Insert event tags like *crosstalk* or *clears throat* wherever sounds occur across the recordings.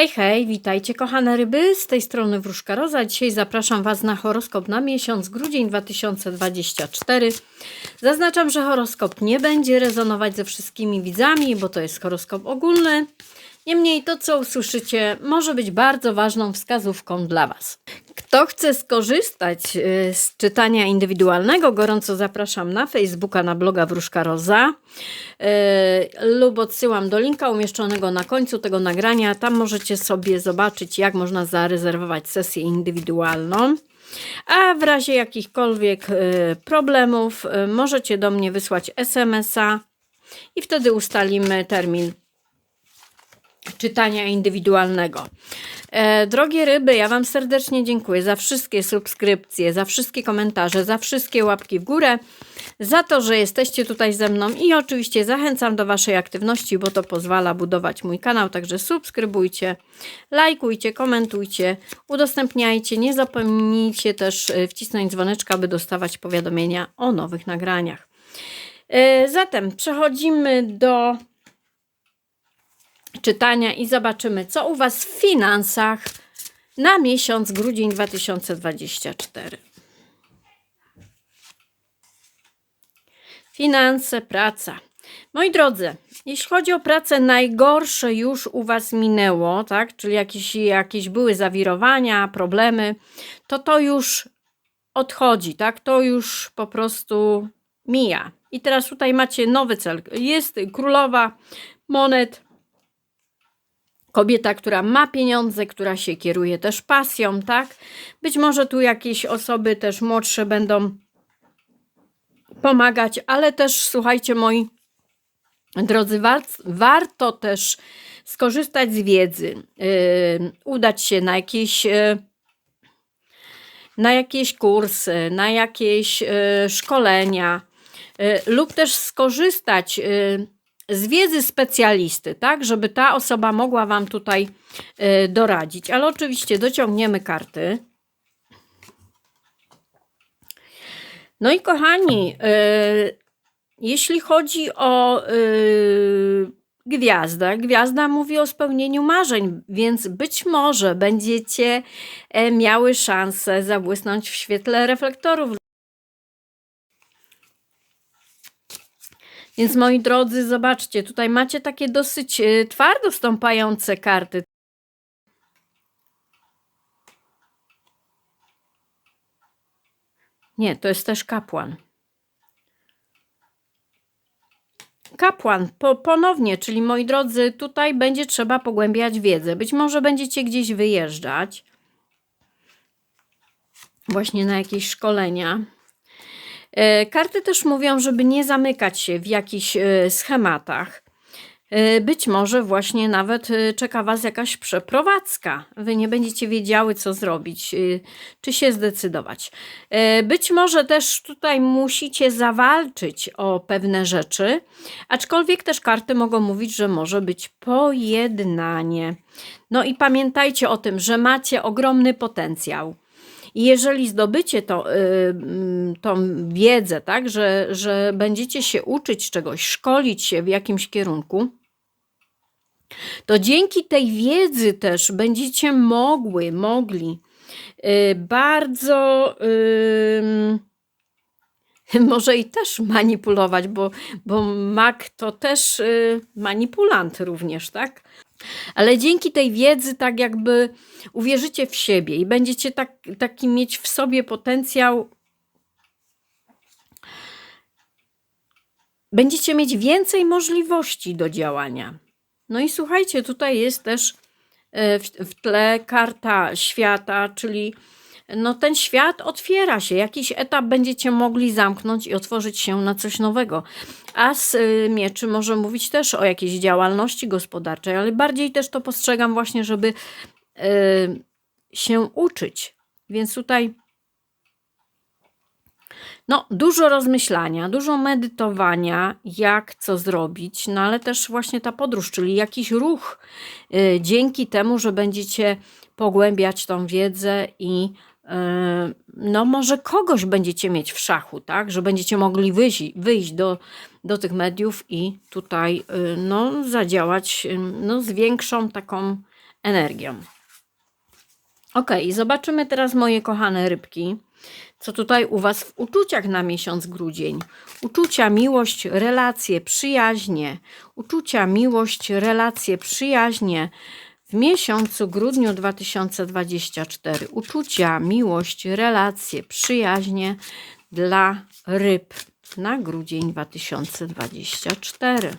Hej, hej, witajcie kochane ryby, z tej strony Wróżka Roza. Dzisiaj zapraszam Was na horoskop na miesiąc grudzień 2024. Zaznaczam, że horoskop nie będzie rezonować ze wszystkimi widzami, bo to jest horoskop ogólny. Niemniej to, co usłyszycie, może być bardzo ważną wskazówką dla Was. Kto chce skorzystać y, z czytania indywidualnego, gorąco zapraszam na Facebooka, na bloga Wróżka Roza y, lub odsyłam do linka umieszczonego na końcu tego nagrania. Tam możecie sobie zobaczyć, jak można zarezerwować sesję indywidualną. A w razie jakichkolwiek y, problemów możecie do mnie wysłać SMS-a i wtedy ustalimy termin czytania indywidualnego. E, drogie ryby, ja Wam serdecznie dziękuję za wszystkie subskrypcje, za wszystkie komentarze, za wszystkie łapki w górę, za to, że jesteście tutaj ze mną i oczywiście zachęcam do Waszej aktywności, bo to pozwala budować mój kanał, także subskrybujcie, lajkujcie, komentujcie, udostępniajcie, nie zapomnijcie też e, wcisnąć dzwoneczka, by dostawać powiadomienia o nowych nagraniach. E, Zatem przechodzimy do czytania i zobaczymy, co u Was w finansach na miesiąc grudzień 2024. Finanse, praca. Moi drodzy, jeśli chodzi o pracę, najgorsze już u Was minęło, tak? Czyli jakieś, jakieś były zawirowania, problemy, to to już odchodzi, tak? To już po prostu mija. I teraz tutaj macie nowy cel. Jest królowa monet, kobieta, która ma pieniądze, która się kieruje też pasją, tak? Być może tu jakieś osoby też młodsze będą pomagać, ale też słuchajcie moi drodzy, war, warto też skorzystać z wiedzy, yy, udać się na jakieś yy, na jakieś kursy, na jakieś yy, szkolenia yy, lub też skorzystać yy, z wiedzy specjalisty, tak, żeby ta osoba mogła Wam tutaj y, doradzić. Ale oczywiście dociągniemy karty. No i kochani, y, jeśli chodzi o y, gwiazdę, gwiazda mówi o spełnieniu marzeń, więc być może będziecie e, miały szansę zabłysnąć w świetle reflektorów Więc moi drodzy, zobaczcie, tutaj macie takie dosyć y, twardo stąpające karty. Nie, to jest też kapłan. Kapłan, po, ponownie, czyli moi drodzy, tutaj będzie trzeba pogłębiać wiedzę. Być może będziecie gdzieś wyjeżdżać, właśnie na jakieś szkolenia. E, karty też mówią, żeby nie zamykać się w jakichś e, schematach. E, być może właśnie nawet czeka Was jakaś przeprowadzka. Wy nie będziecie wiedziały, co zrobić, czy się zdecydować. Być może też tutaj musicie zawalczyć o pewne rzeczy, aczkolwiek też karty mogą mówić, że może być pojednanie. No i pamiętajcie o tym, że macie ogromny potencjał. I jeżeli zdobycie to, y, mm, tą wiedzę, tak, że, że będziecie się uczyć czegoś, szkolić się w jakimś kierunku, to dzięki tej wiedzy też będziecie mogły, mogli y, bardzo *laughs* może i też manipulować, bo, bo mak to też y, manipulant również, tak? Ale dzięki tej wiedzy, tak jakby uwierzycie w siebie i będziecie tak, taki mieć w sobie potencjał, będziecie mieć więcej możliwości do działania. No i słuchajcie, tutaj jest też e, w, w tle karta świata, czyli no ten świat otwiera się, jakiś etap będziecie mogli zamknąć i otworzyć się na coś nowego. A z y, mieczy może mówić też o jakiejś działalności gospodarczej, ale bardziej też to postrzegam właśnie, żeby y, się uczyć. Więc tutaj no, dużo rozmyślania, dużo medytowania, jak co zrobić, no ale też właśnie ta podróż, czyli jakiś ruch y, dzięki temu, że będziecie pogłębiać tą wiedzę i no może kogoś będziecie mieć w szachu, tak, że będziecie mogli wyjść, wyjść do, do tych mediów i tutaj y, no, zadziałać y, no, z większą taką energią. Ok, zobaczymy teraz moje kochane rybki, co tutaj u Was w uczuciach na miesiąc grudzień. Uczucia, miłość, relacje, przyjaźnie. Uczucia, miłość, relacje, przyjaźnie. W miesiącu grudniu 2024 uczucia, miłość, relacje, przyjaźnie dla ryb na grudzień 2024.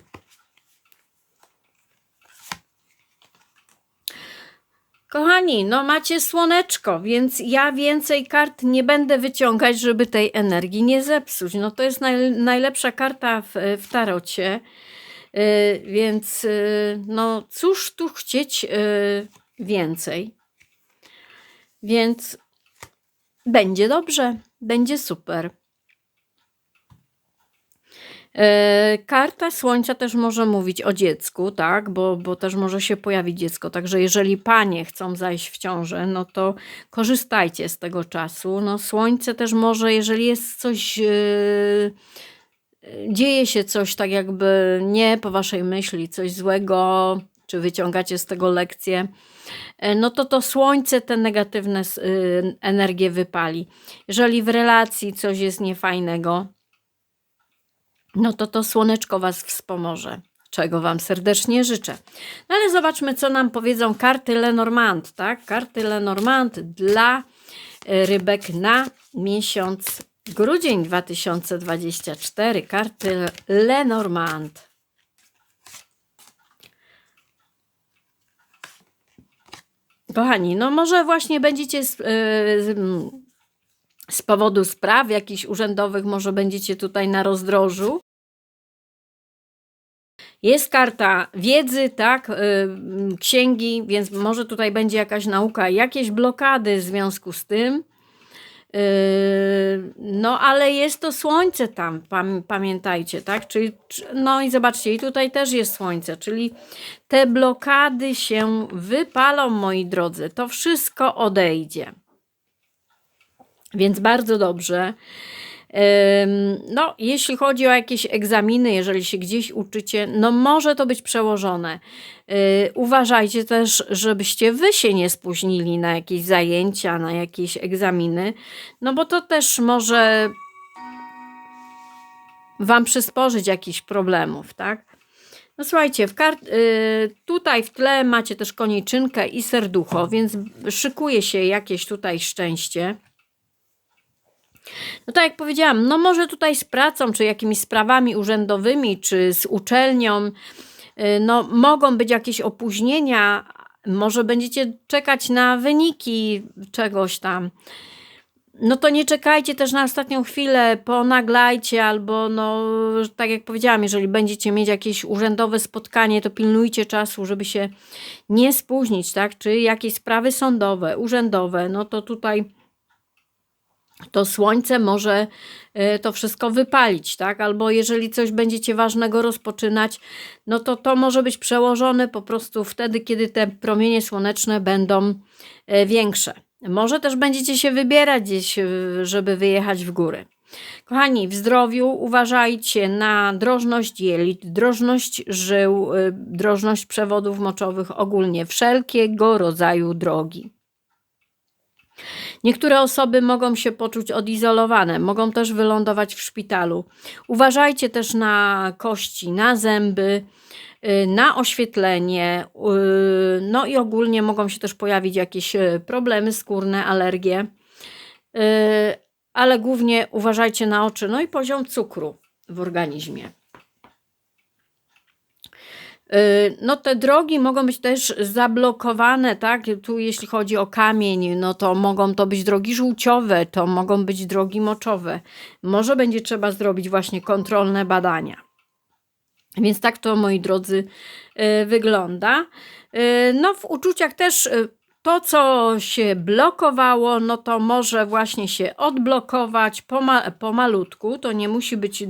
Kochani, no macie słoneczko, więc ja więcej kart nie będę wyciągać, żeby tej energii nie zepsuć. No to jest naj, najlepsza karta w, w tarocie, więc yy, no cóż tu chcieć yy, więcej. Więc będzie dobrze, będzie super. Karta Słońca też może mówić o dziecku, tak, bo, bo też może się pojawić dziecko. Także jeżeli panie chcą zajść w ciążę, no to korzystajcie z tego czasu. No, słońce też może, jeżeli jest coś, e, dzieje się coś tak jakby nie po waszej myśli, coś złego, czy wyciągacie z tego lekcję, e, no to to słońce te negatywne y, energie wypali. Jeżeli w relacji coś jest niefajnego, no to to słoneczko Was wspomoże, czego Wam serdecznie życzę. No ale zobaczmy, co nam powiedzą karty Lenormand, tak? Karty Lenormand dla e, rybek na miesiąc grudzień 2024. Karty Lenormand. Kochani, no może właśnie będziecie z, z, mm, z powodu spraw jakichś urzędowych, może będziecie tutaj na rozdrożu. Jest karta wiedzy, tak, y, księgi, więc może tutaj będzie jakaś nauka, jakieś blokady w związku z tym. Y, No, ale jest to słońce tam, pam, pamiętajcie, tak? Czyli, czy- no i zobaczcie, i tutaj też jest słońce, czyli te blokady się wypalą, moi drodzy. To wszystko odejdzie. Więc bardzo dobrze. No, jeśli chodzi o jakieś egzaminy, jeżeli się gdzieś uczycie, no może to być przełożone. Yy, Uważajcie też, żebyście wy się nie spóźnili na jakieś zajęcia, na jakieś egzaminy, no bo to też może wam przysporzyć jakichś problemów, tak? No słuchajcie, w kart- y, tutaj w tle macie też koniczynkę i serducho, więc szykuje się jakieś tutaj szczęście. No tak jak powiedziałam, no może tutaj z pracą, czy jakimiś sprawami urzędowymi, czy z uczelnią, y, no mogą być jakieś opóźnienia, może będziecie czekać na wyniki czegoś tam. No to nie czekajcie też na ostatnią chwilę, ponaglajcie, albo no, tak jak powiedziałam, jeżeli będziecie mieć jakieś urzędowe spotkanie, to pilnujcie czasu, żeby się nie spóźnić, tak? Czy jakieś sprawy sądowe, urzędowe, no to tutaj to słońce może e, to wszystko wypalić, tak? Albo jeżeli coś będziecie ważnego rozpoczynać, no to to może być przełożone po prostu wtedy, kiedy te promienie słoneczne będą e, większe. Może też będziecie się wybierać gdzieś, e, żeby wyjechać w góry. Kochani, w zdrowiu uważajcie na drożność jelit, drożność żył, drożność przewodów moczowych, ogólnie wszelkiego rodzaju drogi. Niektóre osoby mogą się poczuć odizolowane, mogą też wylądować w szpitalu. Uważajcie też na kości, na zęby, y, na oświetlenie, y, no i ogólnie mogą się też pojawić jakieś y, problemy skórne, alergie, ale głównie uważajcie na oczy, no i poziom cukru w organizmie. Y, No te drogi mogą być też zablokowane, tak? Tu jeśli chodzi o kamień, no to mogą to być drogi żółciowe, to mogą być drogi moczowe. Może będzie trzeba zrobić właśnie kontrolne badania. Więc tak to, moi drodzy, y, wygląda. Y, No w uczuciach też to, co się blokowało, no to może właśnie się odblokować poma- pomalutku. To nie musi być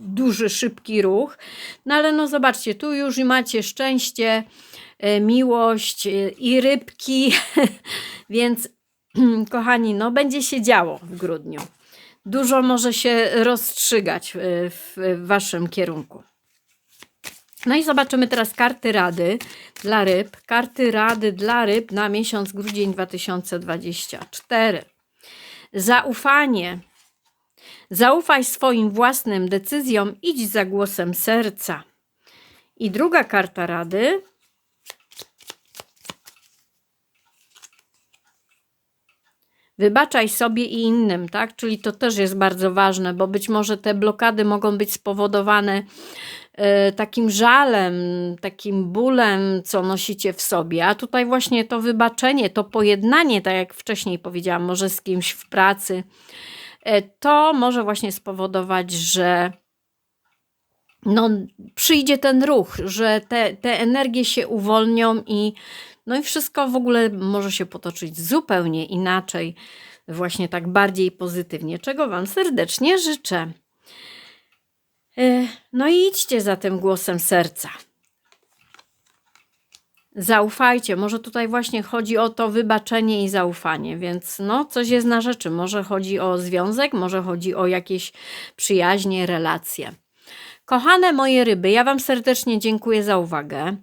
duży, szybki ruch. No ale no zobaczcie, tu już macie szczęście, e, miłość e, i rybki, *laughs* więc *clears throat* kochani, no będzie się działo w grudniu. Dużo może się rozstrzygać e, w w waszym kierunku. No i zobaczymy teraz karty rady dla ryb. Karty rady dla ryb na miesiąc grudzień 2024. Zaufanie. Zaufaj swoim własnym decyzjom, idź za głosem serca. I druga karta rady. Wybaczaj sobie i innym, tak? Czyli to też jest bardzo ważne, bo być może te blokady mogą być spowodowane takim żalem, takim bólem, co nosicie w sobie. A tutaj właśnie to wybaczenie, to pojednanie, tak jak wcześniej powiedziałam, może z kimś w pracy, e, to może właśnie spowodować, że no, przyjdzie ten ruch, że te, te energie się uwolnią i no i wszystko w ogóle może się potoczyć zupełnie inaczej, właśnie tak bardziej pozytywnie, czego Wam serdecznie życzę. E, No i idźcie za tym głosem serca. Zaufajcie, może tutaj właśnie chodzi o to wybaczenie i zaufanie, więc no coś jest na rzeczy. Może chodzi o związek, może chodzi o jakieś przyjaźnie, relacje. Kochane moje ryby, ja Wam serdecznie dziękuję za uwagę.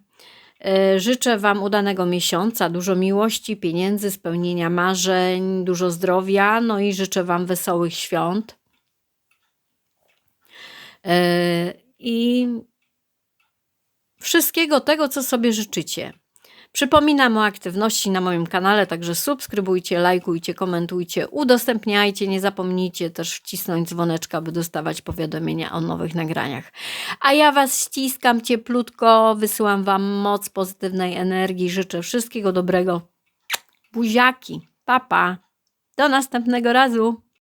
E, Życzę Wam udanego miesiąca, dużo miłości, pieniędzy, spełnienia marzeń, dużo zdrowia, no i życzę Wam wesołych świąt. E, I wszystkiego tego, co sobie życzycie. Przypominam o aktywności na moim kanale, także subskrybujcie, lajkujcie, komentujcie, udostępniajcie. Nie zapomnijcie też wcisnąć dzwoneczka, by dostawać powiadomienia o nowych nagraniach. A ja Was ściskam cieplutko, wysyłam Wam moc pozytywnej energii, życzę wszystkiego dobrego. Buziaki, papa, do następnego razu.